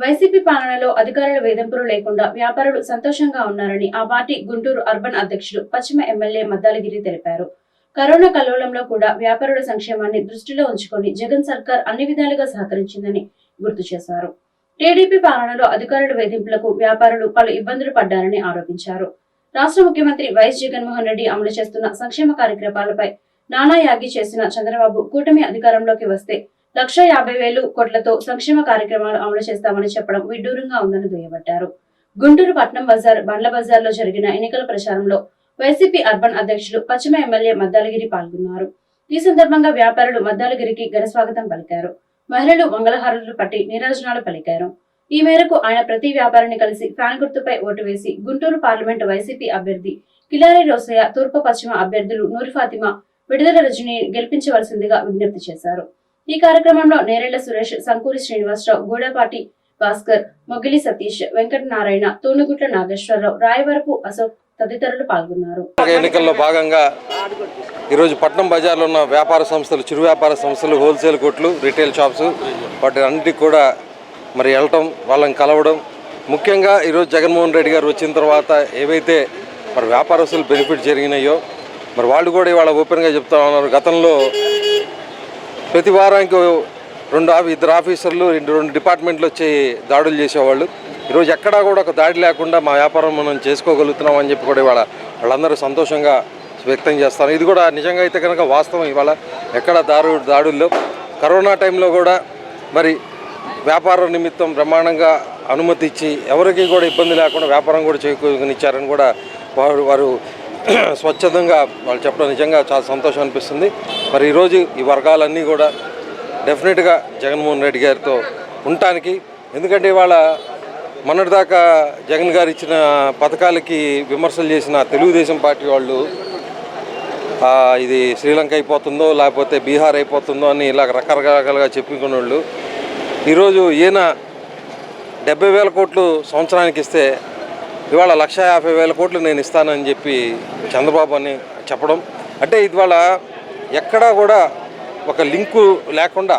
YCP పాలనలో అధికారుల వేధింపులు లేకుండా వ్యాపారులు సంతోషంగా ఉన్నారని ఆ పార్టీ గుంటూరు అర్బన్ అధ్యక్షుడు పశ్చిమ ఎమ్మెల్యే మద్దాలగిరి తెలిపారు. కరోనా కల్లోలంలో కూడా వ్యాపారుల సంక్షేమాన్ని దృష్టిలో ఉంచుకొని జగన్ సర్కార్ అన్ని విధాలుగా సహకరించిందని గుర్తు చేశారు. టీడీపీ పాలనలో అధికారుల వేధింపులకు వ్యాపారులు పలు ఇబ్బందులు పడ్డారని ఆరోపించారు. రాష్ట్ర ముఖ్యమంత్రి వైఎస్ జగన్మోహన్ రెడ్డి అమలు చేస్తున్న సంక్షేమ కార్యక్రమాలపై నానా యాగి చేసిన చంద్రబాబు కూటమి అధికారంలోకి వస్తే లక్ష యాభై వేలు కోట్లతో సంక్షేమ కార్యక్రమాలు అమలు చేస్తామని చెప్పడం విడ్డూరంగా ఉందని దుయ్యబట్టారు. గుంటూరు పట్నం బజార్ బండ్ల బజార్లో జరిగిన ఎన్నికల ప్రచారంలో వైసీపీ అర్బన్ అధ్యక్షులు పశ్చిమ ఎమ్మెల్యే మద్దాలగిరి పాల్గొన్నారు. ఈ సందర్భంగా వ్యాపారులు మద్దాలగిరికి ఘనస్వాగతం పలికారు. మహిళలు మంగళహారులు పట్టి నీరాజనాలు పలికారు. ఈ మేరకు ఆయన ప్రతి వ్యాపారిని కలిసి ఫ్యాన్ గుర్తుపై ఓటు వేసి గుంటూరు పార్లమెంటు వైసీపీ అభ్యర్థి కిలారి రోసయ్య తూర్పు పశ్చిమ అభ్యర్థులు నూరి ఫాతిమా విడుదల రజని గెలిపించవలసిందిగా విజ్ఞప్తి చేశారు. ఈ కార్యక్రమంలో నేరేళ్ళ సురేష్ సంకూరి శ్రీనివాసరావు గూడపాటి భాస్కర్ మొగిలి సతీష్ వెంకటనారాయణ తూనుగుట్ల నాగేశ్వరరావు రాయవరపు అశోక్ తదితరులు పాల్గొన్నారు. ఎన్నికల్లో భాగంగా ఈరోజు పట్నం బజార్లో ఉన్న వ్యాపార సంస్థలు చిరు వ్యాపార సంస్థలు హోల్సేల్ కొట్లు రిటైల్ షాప్స్ వాటి అన్నిటికి కూడా మరి వెళ్ళటం వాళ్ళని కలవడం. ముఖ్యంగా ఈరోజు జగన్మోహన్ రెడ్డి గారు వచ్చిన తర్వాత ఏవైతే మరి వ్యాపారస్తులు బెనిఫిట్ జరిగినాయో మరి వాళ్ళు కూడా ఇవాళ ఓపెన్గా చెప్తా ఉన్నారు. గతంలో ప్రతి వారానికి రెండు ఇద్దరు ఆఫీసర్లు రెండు రెండు డిపార్ట్మెంట్లు వచ్చి దాడులు చేసేవాళ్ళు. ఈరోజు ఎక్కడా కూడా ఒక దాడి లేకుండా మా వ్యాపారం మనం చేసుకోగలుగుతున్నాం అని చెప్పి కూడా ఇవాళ వాళ్ళందరూ సంతోషంగా వ్యక్తం చేస్తారు. ఇది కూడా నిజంగా అయితే కనుక వాస్తవం ఇవాళ ఎక్కడ దారు దాడుల్లో. కరోనా టైంలో కూడా మరి వ్యాపార నిమిత్తం బ్రహ్మాండంగా అనుమతి ఇచ్చి ఎవరికి కూడా ఇబ్బంది లేకుండా వ్యాపారం కూడా చేకూరునిచ్చారని కూడా వారు వారు స్వచ్ఛందంగా వాళ్ళు చెప్పడం నిజంగా చాలా సంతోషం అనిపిస్తుంది. మరి ఈరోజు ఈ వర్గాలన్నీ కూడా డెఫినెట్గా జగన్మోహన్ రెడ్డి గారితో ఉండటానికి ఎందుకంటే ఇవాళ మొన్నటిదాకా జగన్ గారు ఇచ్చిన పథకాలకి విమర్శలు చేసిన తెలుగుదేశం పార్టీ వాళ్ళు ఇది శ్రీలంక అయిపోతుందో లేకపోతే బీహార్ అయిపోతుందో అని ఇలా రకరకాలుగా చెప్పుకునే వాళ్ళు ఈరోజు ఈయన డెబ్బై వేల కోట్లు సంవత్సరానికి ఇస్తే ఇవాళ లక్ష యాభై వేల కోట్లు నేను ఇస్తానని చెప్పి చంద్రబాబు అని చెప్పడం. అంటే ఇవాళ ఎక్కడా కూడా ఒక లింకు లేకుండా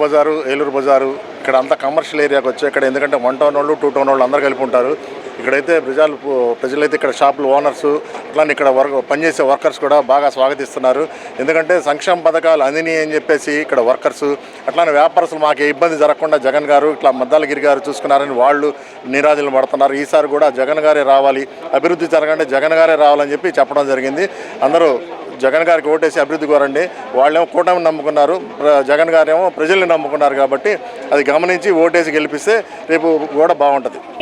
బజారు ఏలూరు బజారు ఇక్కడ అంతా కమర్షియల్ ఏరియాకి వచ్చి ఇక్కడ ఎందుకంటే వన్ టౌన్ వాళ్ళు టూ టౌన్ వాళ్ళు అందరు కలిపి ఉంటారు. ఇక్కడైతే ప్రజలు ప్రజలైతే ఇక్కడ షాపులు ఓనర్స్ అట్లానే ఇక్కడ వర్క్ పనిచేసే వర్కర్స్ కూడా బాగా స్వాగతిస్తున్నారు. ఎందుకంటే సంక్షేమ పథకాలు అందిని అని చెప్పేసి ఇక్కడ వర్కర్స్ అట్లానే వ్యాపారస్తులు మాకు ఇబ్బంది జరగకుండా జగన్ గారు ఇట్లా మద్దాలగిరి గారు చూసుకున్నారని వాళ్ళు నిరాజులు పడుతున్నారు. ఈసారి కూడా జగన్ గారే రావాలి అభివృద్ధి జరగండి జగన్ గారే రావాలని చెప్పి చెప్పడం జరిగింది. అందరూ జగన్ గారికి ఓటేసి అభివృద్ధి కోరండి. వాళ్ళేమో కూటమి నమ్ముకున్నారు ప్ర- జగన్ గారేమో ప్రజల్ని నమ్ముకున్నారు కాబట్టి అది గమనించి ఓటేసి గెలిపిస్తే రేపు కూడా బాగుంటుంది.